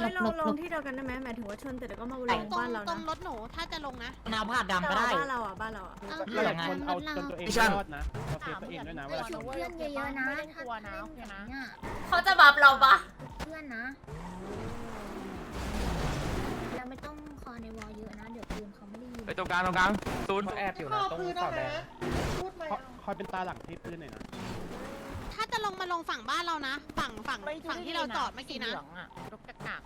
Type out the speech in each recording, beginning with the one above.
หลเฮ้ยบเราหลบลหลงบ ที่เดียวกันได้ไหมหมายถึงว่าชนแต่เดี๋ยวก็มาลตรงงตรงบ้านเราตรงนะรถหนูถ้าจะลงนะ นาวผ้าดำก็ได้ บ้านเราอะบ้านเราอะเอาเราอยากคคนนเอาเราจนตัวเองพี่ช่างรอดนะเราเซฟตัวเองด้วยนะเวลาชุชุบบเพื่อนเยอะๆนะถ้าถ้าเล่นแบบเนี้ยเขาจะบัฟเราปะเพื่อนนะ เราไม่ต้องคอในวอลเยอะนะ เดี๋ยวปืนเขาไม่ได้ยิน ไปตรงกลางตรงกลางตูนเขาแอบอยู่นะตรงเสาแดงคอยเป็นตาหลังที่ปืนหน่อยนะถ้าจะ ลงมาลงฝั่งบ้านเรานะ ฝั่งฝั่งฝั่งที่เราจอดเมื่อกี้นะ รถกระกาก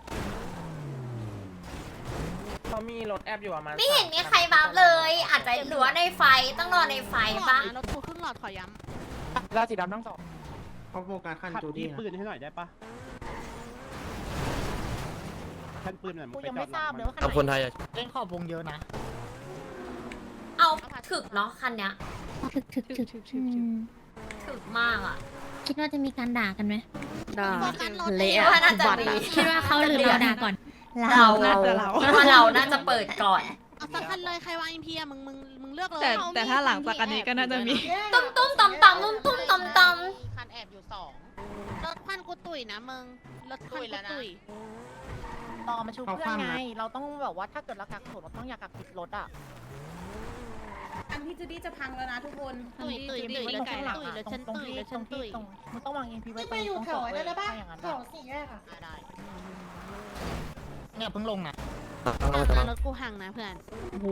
เขามีรถแอบอยู่ประมาณไม่เห็นมีใครบัฟเลย อาจจะหรือว่าในไฟต้องรอในไฟปะรถกูครึ่งหลอดขอย้ราสีดำทั้งสองเขาโฟกัสคันขัดจูที่ดี้นะปืนให้หน่อยได้ปะคันปืนหน่อยมึกูงไปยังจอไม่ดทราบเลยว่ากับคนไทยอะเล่นขอบวงเยอะนะ เอาถึกเนาะคันเนี้ยถึกถึกถึกอืมถึกมากอะ คิดว่าจะมีการด่ากันไหมำด่าโฟกัสรถเละคิดอะว่าน่าจะมีคิดว่าเขาหรือเราด่าก่อน เราน่าจะเราคิดว่าเราน่าจะเปิดก่อนเอาสักคันเลยใครวางอินพีอะมึงมึงมึงเลือกเลยแต่แต่ถ้าหลังจากอันนี้ก็น่าจะมีตุ้มตุ้มตำตำตุ้มตุ้มตำตคันแอบอยู่สองรถควันกูตุ๋ยนะมึงรถควันกูตุ๋ยรอมาชูเพื่อนไง เราต้องแบบว่าถ้าเกิดเรากักถุเราต้องอยากกักติดรถอะ อันพี่จูดี้จะพังแล้วนะทุกคนตุ๋ยตุ๋ยตุ๋ยแล้วฉันตุ๋ยแล้วฉันตุ๋ยแล้วฉันตุ๋ยตรงมันต้องวางเอ็นพีไว้ไม่ตรงไปอยู่ตรงแถวเกาะนั้นได้ปะถ้าอย่างนั้นแถวสี่แยกอะได้เนี่ยเพิ่งลงนะห่างนะรถกูห่างนะเพื่อนโอ้โห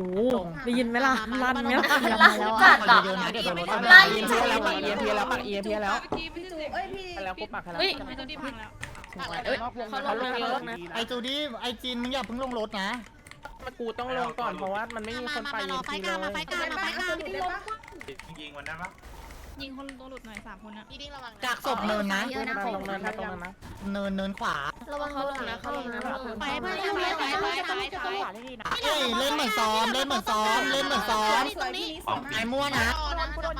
ได้ยินไหมล่ะลั่นไหมล่ะำลั่นจัดอะเยอะนะเดี๋ยวโดนรถลั่นเอ็นพีแล้วปักเอ็นพีแล้วปักเอ็นพีแล้วพี่จูเอ้ยพี่แล้วกูปักแล้วเฮ้ยเอ้ยนอกวงเขาลงนะเขาลงนะไอจูดี้ไอจีนมึงอย่าเพิ่งลงรถนะ กูต้องลงก่อนเพราะว่ามันไม่มีมาคนมาไปมารอไฟกลางมาไฟกลางมาไฟกลางได้ปะยิงมันได้ปะยิงคนตัวหลุดหน่อยสามคนนะพี่ดิ้งระวังกากศพเนินนะเยอะนะมาลงเนินนะตรงนั้นนะเนินเนินขวาระวังเขาลงนะเขาลงนะไปเพื่อนเล่นไปไปไปไปเอ้ยเล่นเหมือนซ้อมเล่นเหมือนซ้อมเล่นเหมือนซ้อมสวยพี่นี้สวยมาไอกมั่วนะ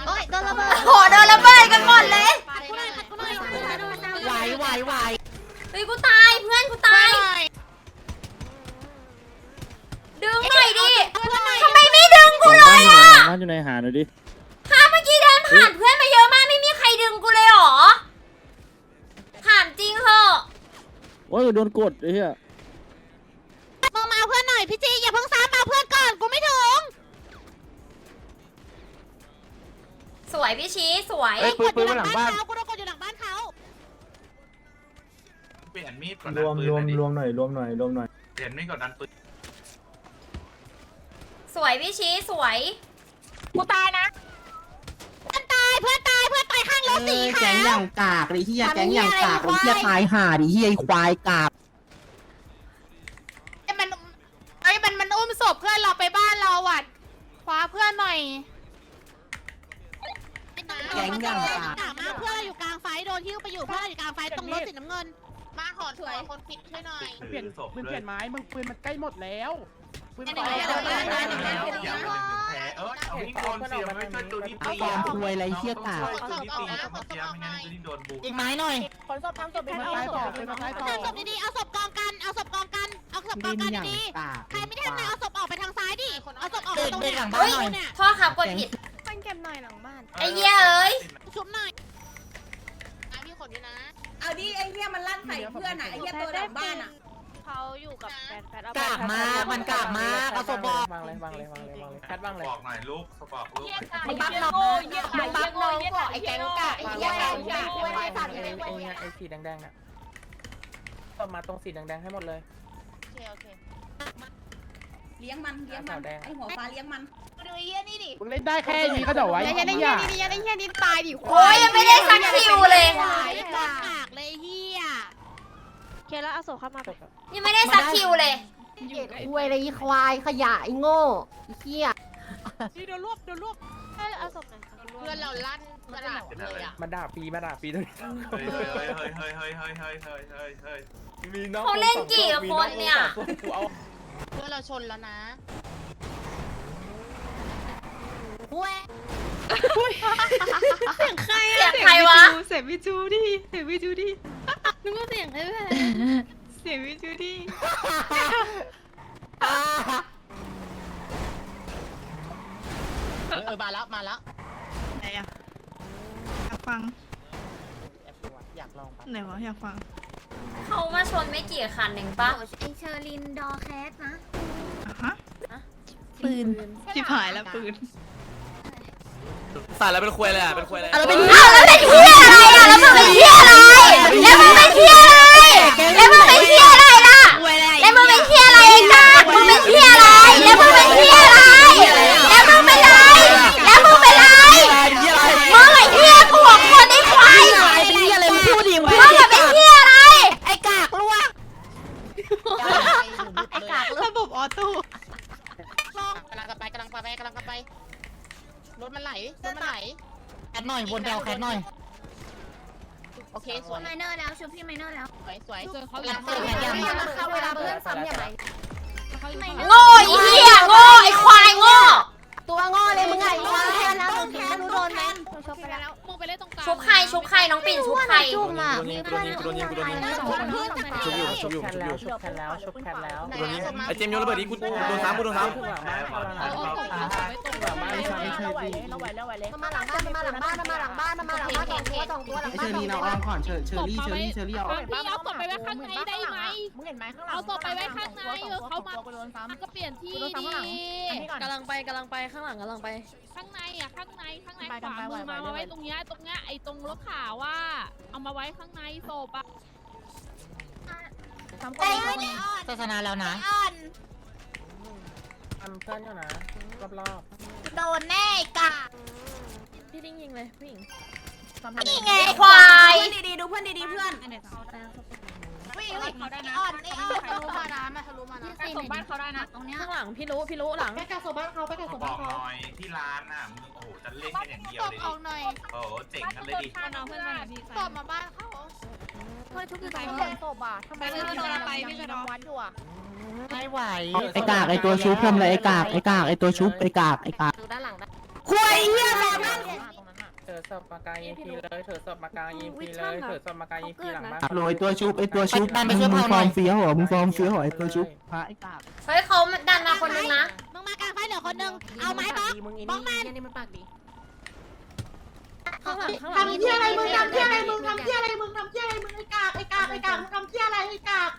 โอ้ยโดนระเบิดโหโดนระเบิดกันหมดเลยขัดกูหน่อยขัดกูหน่อยไหวไหวไหวเฮ้ยกูตายเพื่อนกู นอยู่ในหาหน่อยดิฮะเมื่อกี้เดินผ่านเพื่อนมาเยอะมากไม่มีใครดึงกูเลยเหรอถามจริงเหอะว่าโดนกดไอ้เหี้ยมึงมาเพื่อนหน่อยพี่จีอย่าเพิ่งซ้ำมาเพื่อนก่อนกูไม่ถึงสวยพี่ชี้สวย เอ้ยปืนปืนมาหลังบ้านเขากูโดนกดอยู่หลังบ้านเขาเปลี่ยนมีดก่อนรวมรวมรวมหน่อยรวมหน่อยรวมหน่อยเปลี่ยนมีดก่อนดันปืนสวยพี่ชี้สวย กูตายนะเพื่อนตายเพื่อนตายเพื่อนตายข้างรถสีแก๊ขางอว ย่างกากเลยเฮียแก๊งอย่างกากเลยเฮียตายห่าดิเฮียควายกากไอ้มันไอ้มันมันอุ้มศพเพื่อนเราไปบ้านเราอะคว้าเพื่อนหน่อยแก๊งอย่างกากกากมากเพื่อนเราอยู่กลางไฟโดนหิ้วไปอยู่เพื่อนเราอยู่กลางไฟตรงรถสีน้ำเงิน มาขอถวยคนผิดช่วยหน่อย เปลี่ยนศพมึงเลเปลี่ยยนไม้มึงปืนมันใกล้หมดแล้ว ปืนอันต่อไม่ได้แล้วไม่ได้อย่าไปหนึ่งแผลเออเอาวิ่งโดนเสียไม่ช่วยตัวที่ตีฟอร์มควยไรเฮียกากตัวที่ตีเมื่อกี้ไม่งั้นตัวที่โดนบุกอีกไม้หน่อยคนศพทำศพเปืนไม้ต่อปืนมันใกล้ต่อศพดีๆเอาศพกองกันเอาศพกองกันเอาศพกองกันดีๆใครไม่ได้ทำงานเอาศพออกไปทางซ้ายดิเอาศพออกไปตรงเด็เนี้กยหลังบ้านหน่อยเนี่ยพ่อครับกดผิดมันเก็บหน่อยหลังบ้านไอ้เหี้ยเอ้ยชุบหน่อยพี่ขนด้วยนะเอาดิไอ้เหี้ยมันลั่นใส่เพื่อนอะไอ้เหี้ยตัวหลังบ้านอะ เขาอยู่กับแฟนแฟนเอากากมากมันกากมากเอาศพบอกวางเลยวางเลยวางเลยวางเลยแคทวางเลยบอกหน่อยลูกสปอร์ตลูกมึงบัฟน้องมึงบัฟน้องก่อนไอ้แก๊งกะไอ้เหี้ยแก๊งกะไอ้ไอ้สีแดงๆน่ะต่อมาตรงสีแดงๆให้หมดเลยโอเคโอเคเลี้ยงมันเลี้ยงมันไอ้หัวฟ้าเลี้ยงมันดูไอ้เหี้ยนี่ดิมึงเล่นได้แค่นี้ก็เดี๋ยวไว้อย่าอย่าได้เหี้เหี้ยยนี่อย่าได้เหี้ยนี่ตายดิโอ้ยยังไม่ได้สักคิวเลยกากเลยเฮีย เคแล้วเอาศพเข้ามายังไม่ได้สักคิวเลยควยอะไรควายขยะไอ้โง่ไอ้เหี้ยเดี๋ยวรวบเดี๋ยวรวบเอาศพหน่อยเพื่อนเราลั่นกระดาษเลยอะมาด่าปีมาด่าปีด้วยเฮ้ยเฮ้ยเฮ้ยเฮ้ยเฮ้ยเฮ้ยเฮ้ยเฮ้ยเฮ้ยเฮ้ยมีน้องเขาเล่นกี่คนเนี่ยกูเอาเพื่อนเราชนแล้วนะเสียงใครเสียงใครวะเสียงวิจูดิเสียงวิจูดิ นึกว่าเสียงไอ้แม่เสียงวิจูดิเออมาแล้วมาแล้วไหนอะอยากฟังอยากลองปะไหนวะอยากฟังเขามาชนไม่กี่คันเองปะไอเชอร์ลินดอแคสนะปืนชิบหายแล้วปืนสายแล้วเป็นควยเลยอะเป็นควยเลยอ้าวแล้วเป็นเฮียอะไรอะแล้วมึงเป็นเฮียอะไร Leva mais! อยู่ชุบอยู่แคทชุบอแล้วยู่ชุบแคทแล้วชุบแคทแล้วไอเจมส์โยนระเบิดดิกูโดนซ้ำกูโดนซ้ำหลังบ้านเขาแล้วเอานะเอาตรงเอาตรงไว้ตรงหลังบ้านไม่ใช่ไม่ใช่เราไหวดีเราไหวเราไหวเลยมาหลังบ้านมาหลังบ้านมาหลังบ้านมาหลังบ้านมาหลังบ้านสองตัวสองตัวหลังเชบ้านอรี่เราอ้อมก่อนเชอเชอรี่เชอรี่เชอรี่เอาเอาพี่เอาศพไปไว้ข้างในได้ไหมมึงเห็นไหมข้างหลังเอาศพไปไว้ข้างในเออเขามากูโดนซ้ำก็เปลี่ยนที่กูโดนซ้ำข้างหลังดีอันนี้ก่อนกำลังไปกำลังไปข้างหลังกำลังไป ข้างในอะข้างในข้างในไปขกันวาไปมือไหวมาไหวมาไว้ไหวตรงเนี้ยตรงเนี้ยไอ้ตรงรถขาวว่าเอามาไว้ข้างในศพอะ ซ้ำคนนี้ศาสนาแล้วนะ อ่อนทำเพื่อนอยู่นะรอบโดนแน่กากพี่ดิ้งยิงเลยผู้หญิงนี่ไงไอ้ควายดีๆดูเพื่อนดีๆเพื่อนวิ่งวิ่งอ่อนนี่อ่อนทะลุมาน้ำมาทะลุมาน้ำที่สี่บ้านเขาได้นะ ตรงเนี้ยข้างหลังพี่รู้พี่รู้หลังไปกับสบ้านเขาไปกับสบ้านเขาอยที่ร้านน่ะมึงโอ้โหจะเล่นกันอย่างเดียวตบเลยออกหน่อยโอ้โหเจ๋งกันเลยดิน้องเพื่อนมาพี่ตบมาบ้านเขา เพื่อนชุบอยู่ตรงโดนี้นศพอะทำไมพี่จะไปพี่จะน้องวัดอยู่อะไม่ไหวไอ้กากไอ้ตัวชุบทำอะไรไอ้กากไอ้กากไอ้ตัวชุบไอ้กากไอ้กากดูด้านหลังได้คุยเฮียแม่งเธอสอบมากลางยิงพีเลยเธอสอบมากลางยิงพีเลยเธอสอบมากลางยิงพีหลังบ้านโรยตัวชุบไอตัวชุบดันไปมึงช่วยมึเผางหฟน่ออยร์มเฟี้ยวเหรอมึงฟอร์มเฟี้ยวเหรอไอตัวชุบพระไอ้กากเฮ้ยเขาดันมาคนนึงนะมึงมากลางไฟเหลือคนนึงเอาไม้บล็อกมึงอินบล็อกมันนี่มันปากดี ข้างหลังข้างหลังทำเที่ยอะไรมึงทำเที่ยอะไรมึงทำเที่ยอะไรมึงทำเที่ยอะไรมึงไอ้กากไอ้กากไอ้กากมึงทำเที่ยอะไรไอ้กาก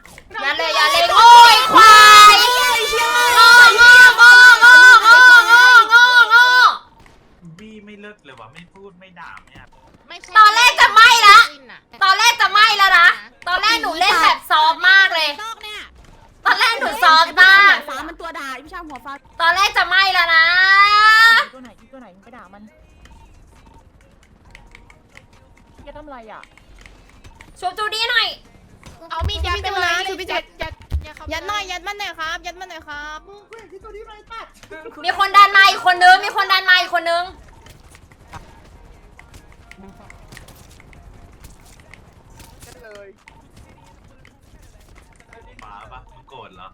มาปะมึงโกรธเหรอ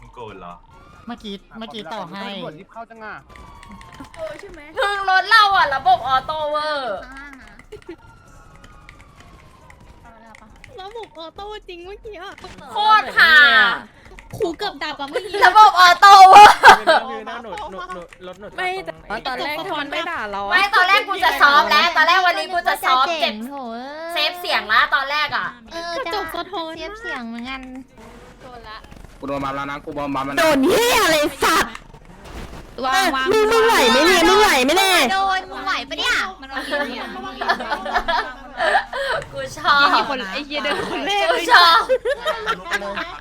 มึงโกรธเหรอ เมื่อกี้เมื่อกี้ต่อให้ ตำรวจรีบเข้าจังอะมึงรถเราอะ ระบบออโต้เวอร์ ข้างล่างนะแล้วบุกออโต้จริงเมื่อกี้อะโคตรห่า ขู่เกือบดับกว่าเมื่อกี้ ระบบออโต้เวอร์คือหน้าหนุดหนุดหนุดรถหนุดไม่แต่ตอนแรกทอนไม่ด่าเราไม่ตอนแรกกูจะซ้อมแล้ว ตอนแรกวันนี้กูจะซ้อมเก็บ โถเซฟเสียงละตอนแรกอะ เออจะเซฟเสียงเหมือนกัน กูโดนมาแล้วนะกูบอมมามันโดนเฮียอะไรสัตว์วางวางมึงมึงไหวไหมเนี่ยมึงไหวไหมเนี่ยโดนมึงไหวปะเนี่ย มันเอาอีกเนี่ยกูชอบ คนไอ้เหี้ยเดินคนแรกกูเลยชอบ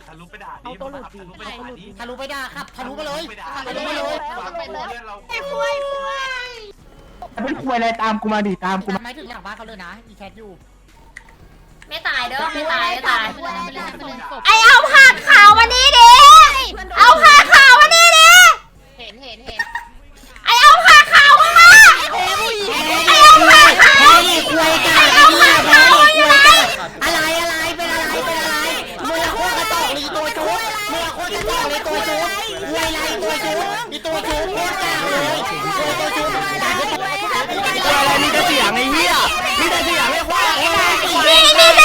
ทะลุไปด่าดิทะลุไปด่าดิทะลุไปด่าดิทะลุไปด่าครับทะลุไปเลยไปด่าทะลุไปเลยฟังเพื่อนเราไอ้คุยคุยเป็นควยอะไรตามกูมาดิตามกูมาไม่ถึงหลังบ้านเขาเลยนะอีแคทอยู่ ไม่ตายเด้อไม่ตายไม่ตายไม่ได้ไม่ได้ไอเอาผ้าขาวมานี่ดิเอาผ้าขาวมานี่ดิเห็นเห็นเห็นไอเอาผ้าขาวมาแพ้ผู้หญิงไอเอาผ้าขาวแพ้ดิคุยกันไอเอาผ้าขาวมาอยู่ไหนอะไรอะไรเป็นอะไรเป็นอะไรมึงอะโคตรกระจอกเลยตัวจุ๊บมึงอะโคตรกระจอกเลยตัวจุ๊บคุยอะไรตัวจุ๊บอีตัวจุ๊บโคตรกลางเลยตัวจุ๊บด่าไปตัวอะไรมีแต่เสียงไอ้เหี้ยมีแต่เสียงไอ้ควายนี่นี่จะเสียงเฮีย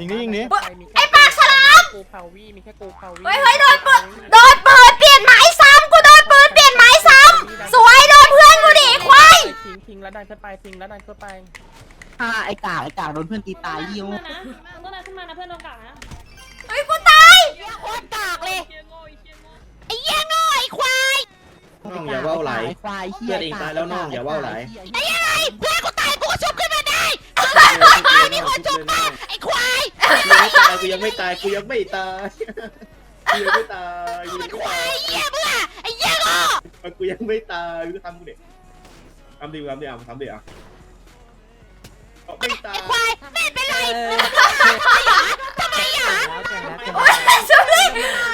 ยิงนี้ยิงนี้ไอ้ปากฉลามกูเผาวี่มีแค่กูเผาวี่เฮ้ยเฮ้ยโดนปืน โดนปืนเปลี่ยนไม้ซ้ำกูโดนปืนเปลี่ยนไม้ซ้ำสวยโดนเพื่อนกูดิไอ้ควายทิ้งทิ้งแล้วดันขึ้นไปทิ้งแล้วดันขึ้นไปอ่าไอ้กากไอ้กากโดนเพื่อนตีตายยิวต้องเดินขึ้นมานะเพื่อนโดนกักนะเฮ้ยกูตายโคตรกากเลยไอ้เหี้ยโง่ไอ้ควายน้องอย่าว่าวไหลควายเฮียเองตายแล้วน้องอย่าว่าวไหลไอ้อะไรเพื่อนกูตายกูก็ชุบขึ้นมาได้มีคนชุบมาไอ้ ควายกูยังไม่ตายกูยังไม่ตายกูยังไม่ตายกูยังไม่ตายไอ้ควายเหี้ยเบื่อไอ้เหี้ยโง่กูยังไม่ตายกูทำกูเด็กทำดิทำดิอะทำดิอะไม่ตายไอ้ควายไม่เป็นไรทำไมอะ โอ๊ยไอ้จูดี้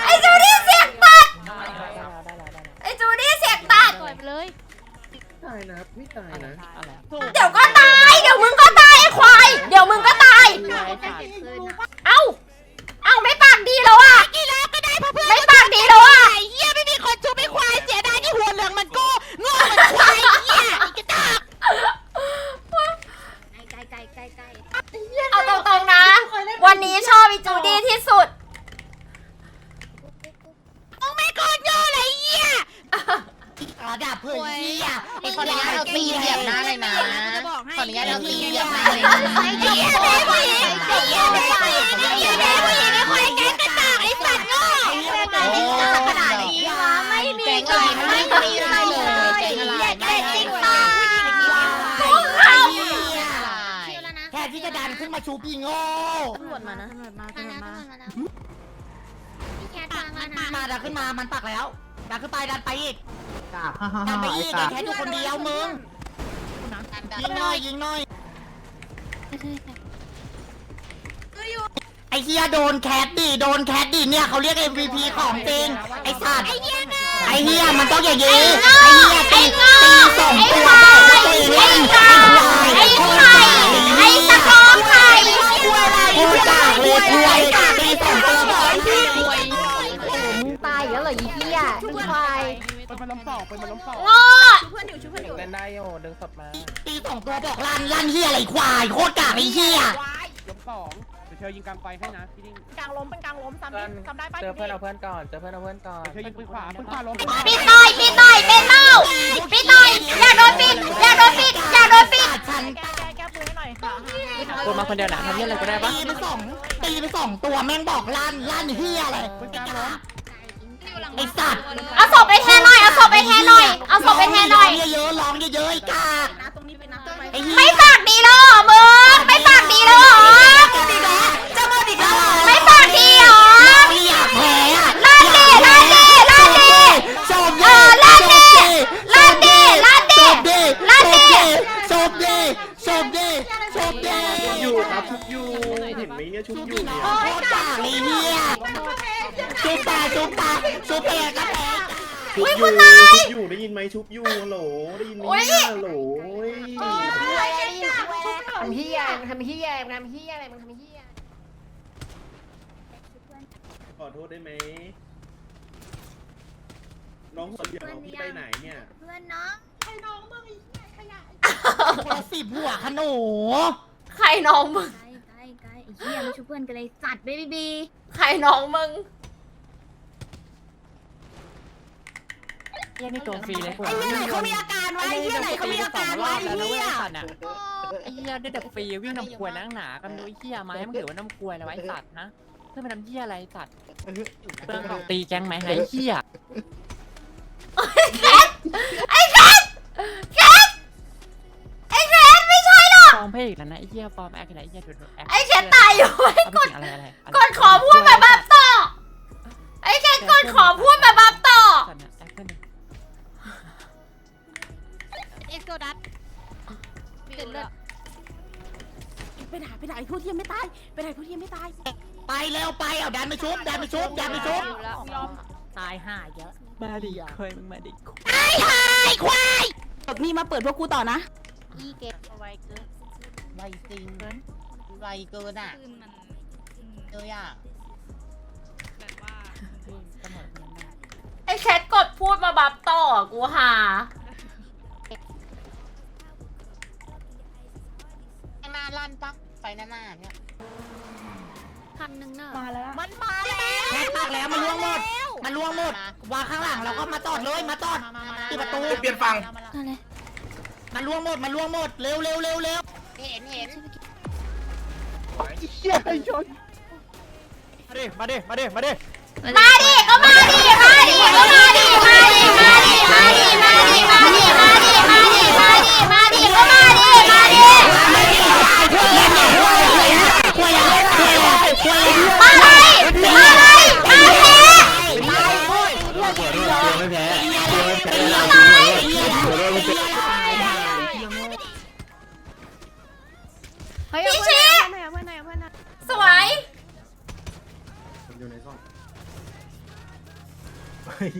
ไอ้จูดี้เสียงตัด ได้แล้วได้แล้วได้แล้ว ไอ้จูดี้เสียงตัด ปล่อยไปเลย ตายนะไม่ตายนะ เดี๋ยวก็ตาย เดี๋ยวมึงก็ตายไอ้ควาย เดี๋ยวมึงก็ตาย เอ้า เอ้าไม่ปากดีแล้วอะ กีฬาก็ได้เพราะเพื่อน ไม่ปากดีแล้วอะ ไอ้เหี้ยไม่มีคนชุบไอ้ควายเสียดายที่หัวเหลืองมันโก้โง่เหมือนควายไอ้เหี้ยไอ้กระจอก ไกลไกลไกลไกล เอาตรงๆนะ วันนี้ชอบอีจูดี้ที่สุด มึงไม่โกนโง่เลยไอ้เหี้ยระดับเพื่อนเหี้ย ไอ้คนนี้เราตีเหยียบหน้าเลยนะขออนุญาตเราตีเหยียบหน้าเลย ไอ้เหี้ยแม่ผู้หญิงไอ้เหี้ยแม่ผู้หญิงไอ้เหี้ยแม่ผู้หญิงไอ้ควายแกงกระจอกไอ้สัตว์โง่ ขนาดนี้วะไม่มี แกงอะไรไม่มีอะไรเลยแกงอะไร แกงจริงป่ะ ทุกค เหี้ย เชื่อแล้วนะ แค่ ที่จะดันขึ้นมาชูพี่โง่ ตำรวจมานะ ตำรวจมาตำรวจมาแล้วพี่แคทมาแล้วนะมาดันขึ้นมา มันปักแล้ว ดันขึ้นไปดันไปอีกกากฮ่าฮ่าดันฮ่าไปไอ้อีกกากแค่อยู่คนเดียวมึง ยิงหน่อยยิงหน่อย ไอ้เฮียโดนแคทดิโดนแคทดิเนี่ยเขาเรียก MVP ของจริง ไอ้สัตว์ ไอ้เฮียไอ้เฮียมันต้องอย่างนี้ ไอ้เฮียตีตีสองตัวตัวเองเล่นไอ้ควายไอ้ไข่ไอ้ สกอร์ไข่กูกากเลยควายตีสองตัวบอกไอ้พี่มึงตายอีกแล้วเหรออีเหี้ยมึงควายเป็นมันล้มสองเป็นมันล้มสองโง่เล่นได้โยดึงสดมาตีสองตัวบอกลั่นลั่นเฮียอะไรควายโคตรกากไอ้เฮียล้มสอง เดี๋ยวเธอยิงกลางไฟให้นะพี่ดิ้งกลางล้มเป็นกลางล้มซ้ำเพื่อนซ้ำได้ปะเจอเพื่อนเอาเพื่อนก่อน เจอเพื่อนเอาเพื่อนก่อนเดี๋ยวเธอยิงปืนขวาปืนขวาล้มปิดหน่อยปิดหน่อยเป็นเมาปิดหน่อยอย่าโดนปิดอย่าโดนปิดอย่าโดนปิดแก้แก้แก้ปืนให้หน่อยค่ะคนมาคนเดียวนะทำยังไงก็ได้ปะตีไปสองตีไปสองตัวแม่งบอกลั่นลั่นเฮียอะไรปืนกลางล้มไอ้สัตว์เอาศพไปแทนหน่อยเอาศพไปแทนหน่อยเอาศพไปแทนหน่อยเยอะๆร้องเยอะๆไอ้กาไม่ปากดีแล้วเหรอมึงไม่ปากดีแล้วเหรอ จะมาดิครับ ไม่ปากดีเหรอ ไม่อยากแพ้อะ ลั่นดิลั่นดิลั่นดิ จบ เออลั่นดิลั่นดิลั่นดิ จบดิ ลั่นดิ จบดิจบดิจบดิ อยู่ครับชุบอยู่เห็นไหมเนี่ยชุบอยู่เนี่ย โคตรกากเลยเฮียชุบตาชุบตาชุบแพ้ก็แพ้ ชุบ อยู่ชุบอยู่ได้ยินไหมชุบอยู่ฮัลโหลได้ยินไหมเนี่ยฮัลโหลเฮ้ยทำเหี้ยทำเหี้ยทำเหี้ยอะไรมึงทำเหี้ยขอโทษได้ไหมน้องหัวเหลืองน้องพี่ไปไหนเนี่ย เพื่อนน้องคนละสิบหัวขนูใครน้องมึง ไกลไกลไกลไอ้เหี้ยไม่ช่วยเพื่อนกันเลยสัตว์เบบีบี ใครน้องมึง เฮียนี่ตัวฟรีเลยไอ้เหี้ยไหนเขามีอาการวะไอ้เหี้ยไหนเขามีอาการวะไอ้เหี้ยไอ้เฮียได้แต่ฟรีวิ่งน้ำควยนั่งหนากันดูไอ้เฮียไม้มันถือว่าน้ำควยแล้วไอ้สัตว์นะเพื่อนมันน้ำเฮียอะไรสัตว์เพื่อนของตีแก๊งไหมไอ้เฮียแคทไอ้แคทแคทไอ้แคทไม่ใช่หรอกฟอร์มเพลอีกแล้วนะไอ้เฮียฟอร์มแอคอะไรไอ้เฮียดูแอคไอ้แคทตายอยู่ไอ้เอากไปดอะไรอะไรกดขอพูดแบบบับต่อไอ้แคทกดขอพูดแบบบับต่อ กโซดัสเป็นเลือดไปไหนไปไหนพวกที่ยังไม่ตายไปไหนพวกที่ยังไม่ตายไปเร็วไปเอาดันไปชุบดันไปชุบดันไปชุบตายห่าเยอะมาดิเคยมึงมาดินี่มาเปิดพวกกูต่อนะอีเก็บไวเกินไวจริงไวเกินอะคืนมันเลยอะแบบว่าไอแชทกดพูดมาบับต่อกูหา น้าลั่นปะไปหน้าหน้าเนี่ยคันหนึ่งเนอะมาแล้วมันมาแล้วแพ็คปากแล้วมันล่วงหมด มันล่วงหมดวางข้างหลังแล้วก็มาจอดเลยมาจอดที่ประตูเปลี่ยนฝั่งอะไรมันล่วงหมดมันล่วงหมดเร็วเร็วเร็วเร็วเห็นเห็นมาดิมาดิมาดิมาดิมาดิก็มาดิมาดิก็มาดิมาดิมาดิมาดิมาดิมาดิ พี่ชิ สวย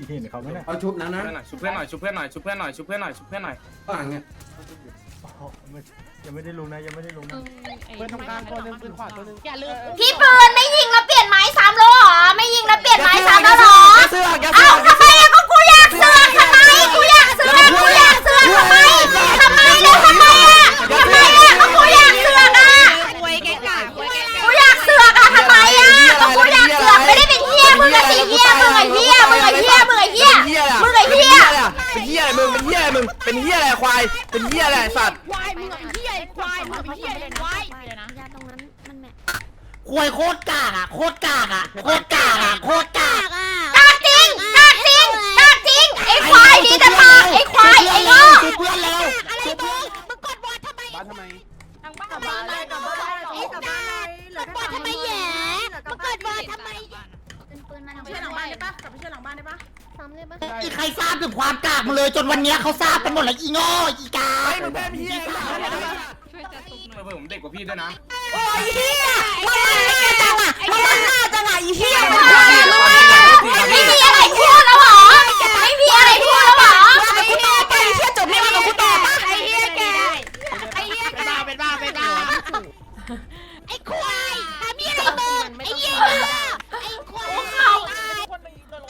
เห็นเขาไหมเนี่ยเอาชุบนั้นนะชุบเพื่อนหน่อยชุบเพื่อนหน่อยชุบเพื่อนหน่อยชุบเพื่อนหน่อยชุบเพื่อนหน่อยชุบเพื่อนหน่อย ฝั่งเนี่ย ไม่ ยังไม่ได้ลงนะยังไม่ได้ลงนะเพื่อนตรงกลางตัวนึงปืนขวาตัวนึงอย่าลืมพี่ปืนไม่ยิงแล้วเปลี่ยนไม้ซ้ำแล้วเหรอไม่ยิงแล้วเปลี่ยนไม้ซ้ำแล้วเหรอเสื้อแกเอ้าทำไมอะก็กูอยากเสือกทำไมกูอยากเสือกกูอยากเสือกทำไมทำไมเนี่ยทำไมอะทำไมเนี่ยก็กูอยากเสือกอะควยแกกะควยแกกะกูอยากเสือกอะทำไมอะก็กูอยากเสือกไม่ได้เป็นเฮียมึงอะสิเฮียมึงไอ้เฮียมึงไอ้เฮียมึงไอ้เฮียมึงไอ้เฮียเป็นเหี้ยอะไรมึงเป็นเหี้ยอะไรมึงเป็นเหี้ยอะไรควายเป็นเหี้ยอะไรสัตว์ ควยโคตรกากอะโคตรกากอะโคตรกากอะโคตรกากกากจริงกากจริงกากจริงไอ้ควายดีแต่ปากไอ้ควายไอ้โง่ชุบเพื่อนเร็วอะไรมึงมึงกดบอลทำไมบ้านทำไมกลับบ้านเลยกลับบ้านเลยกลับบ้านเลยกดบอลทำไมแย่มึงกดบอลทำไมเป็นปืนมันเชื่อหลังบ้านได้ปะกลับไปเชื่อหลังบ้านได้ปะซ้ำเลยปะอีใครทราบถึงความกากมึงเลยจนวันเนี้ยเขาทราบกันหมดแล้วอีโง่อีกามึงเป็นเหี้ยผมเด็กกว่าพี่ด้วยนะ โอ้ยเหี้ยมันมันแกจังอะมันมันหน้าจังอะอีเหี้ยไม่มันมีอะไรพูดแล้วหรอไม่มีอะไรพูดแล้วหรอกับกูต่อไปเชี่ยจบไม่มากับกูต่อปะไอ้เหี้ยแกไอ้เหี้ยเป็นบ้าเป็นบ้าเป็นบ้าไอ้ควายทำยี่อะไรมึงไอ้เหี้ยไอ้ควาย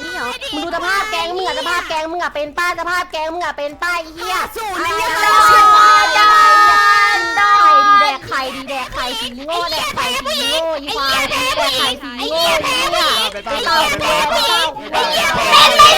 นี่เหรอมึงดูสภาพแกงมึงอะสภาพแกงมึงอะเป็นป้าสภาพแกงมึงอะเป็นป้าไอ้เหี้ยสูตรเลยเนี่ย โง่เนี่ยไอ้ผู้หญิงไอ้เหี้ยแพ้ผู้หญิงไอ้เหี้ยแพ้ผู้หญิงไอ้เหี้ยแพ้ผู้หญิงไอ้เหี้ยแพ้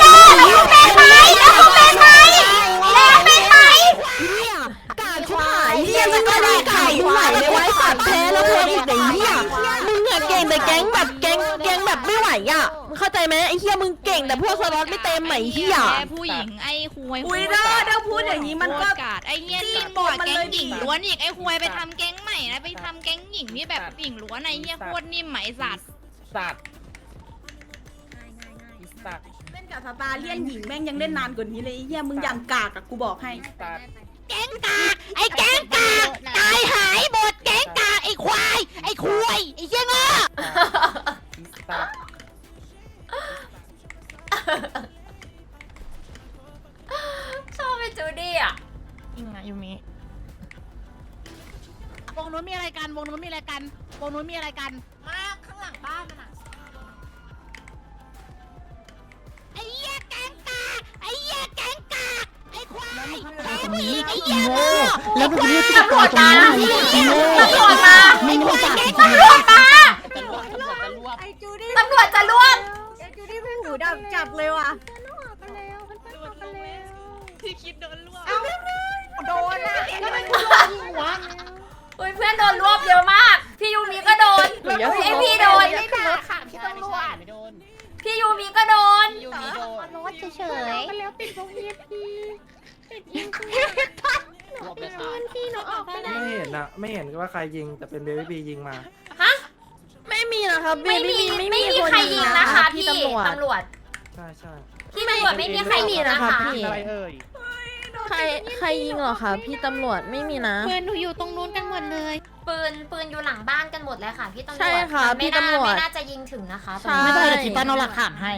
อะมึงเข้าใจไหมไอ้เหี้ยมึงเก่งแต่พวกสล็อตไม่เต็มไหมเหี้ยผู้หญิงไอ้ควยอุ้ยถ้าถ้าพูดอย่างนี้มันก็กาดไอ้เงี้ยจี้นี่หมบอดดมันแก๊เลงยหญิงดิล้วนอีกไอ้ควยไปทำแก๊งใหม่นะไปทำแก๊งหญิงที่แบบหญิงล้วนไอ้เงี้ยโคตรนิ่มไหมสัตว์สัตว์สัตว์เล่นกับสตาร์เลียนหญิงแม่งยังเล่นนานกว่านี้เลยไอ้เหี้ยมึงอย่างกากอะกูบอกให้สัตว์แก๊งกากไอ้แก๊งกากตายหายหมดแก๊งกากไอ้ควายไอ้คุยไอ้เหี้ยงอ นไอพี่โดน ไม่โดนค่ะพี่ต้องรู้อะไม่โดนพี่ยูมิก็โดน ยูมิโดนรถเฉยๆแล้วติดพวกเวียพีติดยิงคือพี่หนูออกไปไหนไม่เห็นอะไม่เห็นว่าใครยิงแต่เป็นเบบี้บียิงมาฮะไม่มีนะครับไม่มีไม่มีใครยิงนะคะพี่ตำรวจใช่ใช่พี่ตำรวจไม่มีใครยิงนะคะอะไรเอ่ยใครใครยิงเหรอคะพี่ตำรวจไม่มีนะเพื่อนหนูอยู่ตรงนู้นกันหมดเลย ปืปืนปืนอยู่หลังบ้านกันหมดเลยค่ะพี่ตำรวจใช่ค่ะมันไม่พี่น่าตำรวจไม่น่าจะยิงถึงนะคะใช่ตรงนี้ไม่เป็นไรคิดตั้นเอาหลักฐานให้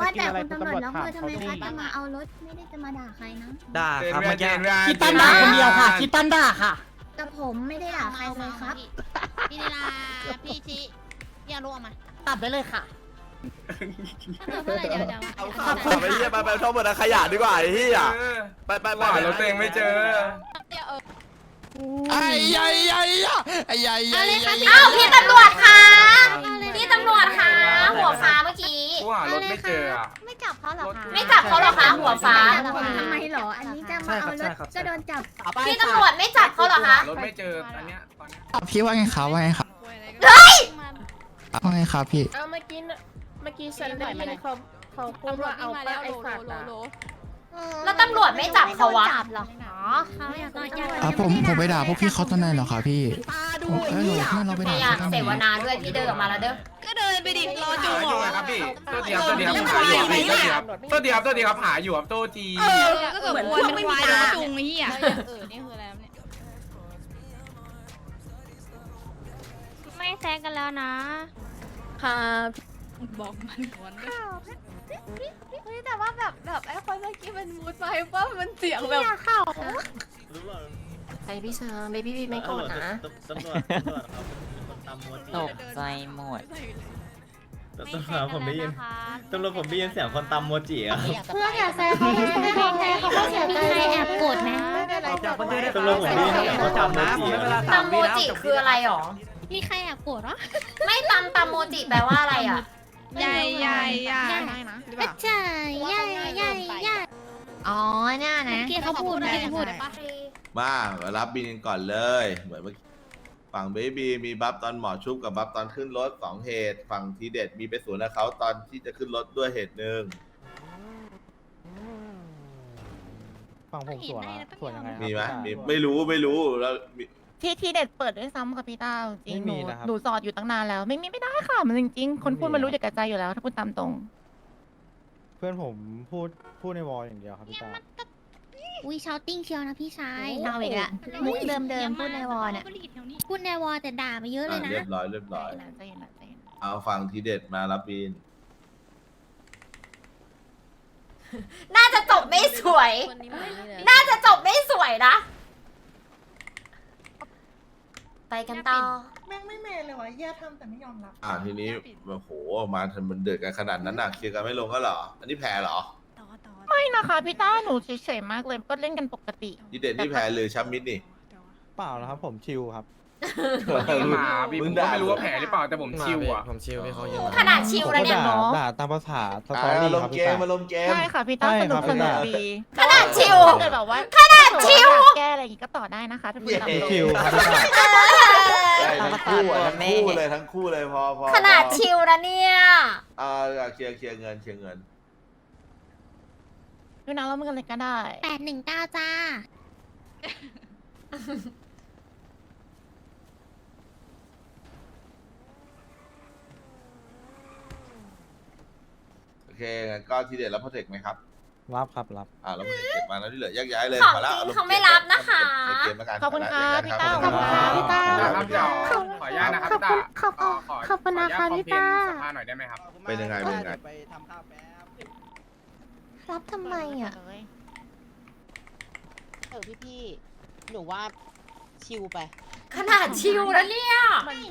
ว่าแต่คุณตำรวจแล้วมือทำไมคะจะมาเอารถไม่ได้จะมาด่าใครนะด่าครับเมื่อกี้คิดตั้นด่าคนเดียวค่ะคิดตั้นด่าค่ะ กับผมไม่ได้ด่าใครเลยครับ พี่นิลาพี่ชิพี่อารุเอามาตัดได้เลยค่ะเมื่อไหร่เดี๋ยวเดี๋ยวเอาขับไปเฮียไปไปท่องบนขยะดีกว่าไอ้เฮียไปไปไปรถตัวเองไม่เจอ ไอ้ใหญ่ใหญ่ไอ้ใหญ่ใหญ่อ้าวพี่ตำรวจค่ะพี่ตำรวจค่ะหัวฟ้าเมื่อกี้ กูหารถไม่เจออะไม่จับเขาหรอคะไม่จับเขาเหรอคะหัวฟ้า ทำไมหรอ อันนี้จะมาเอารถจะโดนจับ พี่ตำรวจไม่จับเขาเหรอคะ รถไม่เจอตอนเนี้ยตอนเนี้ยพี่ว่าไงครับว่าไงครับเฮ้ยว่าไงครับพี่ เอาเมื่อกี้น่ะเมื่อกี้ฉันได้ยินเขาเขาพูดว่าเอาป้าไอ้สัตว์อะ แล้วตำรวจไม่จับเขาวะจับหรอเขาอยากโดนจับอะผมผมไปด่าพวกพี่เขาตอนไหนเหรอครับพี่ตาดูผมไอ้เอ้ยหนูเหี้ยเพื่อนเราไปพด่ายายามเขาตอนเสไหนวนาด้วยพี่เดินออกมาแล้วเด้อ ก็เดินไปดิรอจูหาหมอยู่อครับพี่ตัวเดียวตัวเดียวหาอยู่พี่ตัวเดียวตัวเดียวตัวเดียวครับหาอยู่ครับตัวทีเออก็เกิดเหมือนพวกไม่มีตาจูงไอ้เหี้ยเออนี่คืออะไรเนี่ยไม่แซงกันแล้วนะ ค่ะบอกมันก่อนด้วย เฮ้ยแต่ว่าแบบแบบไอ้คนเมื่อกี้มันมูดไปว่ามันเสียงแบบไอพี่เชอร์เบบี้บีไม่โกรธนะตำรวจตำรวจครับตำรวจตกใจหมดตำรวจผมได้ยินตำรวจผมได้ยินเสียงคนตำโมจิอะเพื่อนอย่าแซงเขาไม่แซงเขาแซงเขาก็เสียใจแอบโกรธไหมตำรวจผมได้ยินเสียงคนตำโมจิอะตามโมจิคืออะไรหรอมีใครแอบโกรธวะไม่ตามตามโมจิแปลว่าอะไรอะ ใหญ่ใหญ่ใหญ่ก็ใช่ใหญ่ใหญ่ใหญ่อ๋อเนี่ยนะเมื่อกี้เขาพูดเมื่อกี้เขาพูดมามารับบินกันก่อนเลย เหมือนเมื่อกี้ฝั่งเบบีมีบัฟตอนหมอชุบกับบัฟตอนขึ้นรถสองเหตุ ฝั่งทีเด็ดมีไปสวนกับเขาตอนที่จะขึ้นรถด้วยเหตุหนึ่งฟังผมสวนสวนยังไงมีไหมมีไม่รู้ไม่รู้แล้วมี ที่ที่เด็ดเปิดด้วยซ้ำค่ะพี่ต้าจริงไม่หมีนูนะครับ หนูสอดอยู่ตั้งนานแล้ว ไม่มีไม่ได้ค่ะมันจริงๆคนพูดมันรู้จากกระใจอยู่แล้ว ถ้าพูดตามตรง เพื่อนผมพูดพูดในวอลอย่างเดียวครับพี่ตา อุ้ยชาวติ้งเชียวนะพี่ชายเอาอีกละมุกเดิมเดิมๆพูดในวอลเนี่ยพูดในวอลแต่ด่ามาเยอะเลยอะนะเรียบร้อยเรียบร้อย ใจเย็นนะใจเย็นนะเอาฝั่งทีเด็ดมารับบิน น่าจะจบไม่สวย น่าจะจบไม่สวยนะ ไปกันต่อ แม่งไม่เมนเลยวะแย่ทำแต่ไม่ยอมรับอ่าทีนี้โอ้โหมาทำมันเดือดกันขนาดนั้นน่ะเคลียร์กันไม่ลงก็เหรอ อันนี้แพ้เหรอไม่นะคะพี่ต้าหนูเฉยๆมากเลยก็เล่นกันปกติทีเด็ดนี่แพ้หรือชัมมิดนี่ เปล่านะครับผมชิลครับ หมาพี่ผมก็ไม่รู้ว่าแผลหรือเปล่าแต่ผมชิวอะ ผมชิลพี่เขาเยอะขนาดชิวแล้วเนี่ยผมก็ด่าด่าตามภาษาสตออ่ารี่ลคงรับเกพี่มตามาลงเกม ใช่ค่ะพี่ต้าใช่สนุครักบสนุกพี่ดีขนาดชิวถ้าเกิดแบบว่าขนาดชิวแก้อะไรอย่างงี้ก็ต่อได้นะคะถ้าพูดตามตรงชิลครับพี่ตาได้ทั้งคู่อะทั้งคู่เลยทั้งคู่เลยพอพอขนาดชิวนะเนี่ยอ่าเคลียร์เคลียร์เงินเคลียร์เงินดูนะว่ามันกันเลยก็ได้แปดหนึ่งเก้าจ้า เคงั้นก็ทีเด็ดรับโปรเทคไหมครับ รับครับรับ อ่าแล้วโปรเทคเก็บมาแล้วที่เหลือแยกย้ายเลยของขอละจริงอารมณ์เขาไม่รับนะคะ ในเกมแล้วกันขอบคุณค่ะแยกพี่ย้ายต้ารับขอบคุณค่ะพี่ต้านะครับเดี๋ยวขออนุญาตนะครับพี่ตาขอบคุณขอบคุณนะคะพี่ต้าสภาหน่อยได้ไหมครับ เป็นยังไงเป็นยังไงรับทำไมอะ เออพี่พี่หนูว่าชิวไป ขนาดชิวนะเนี่ย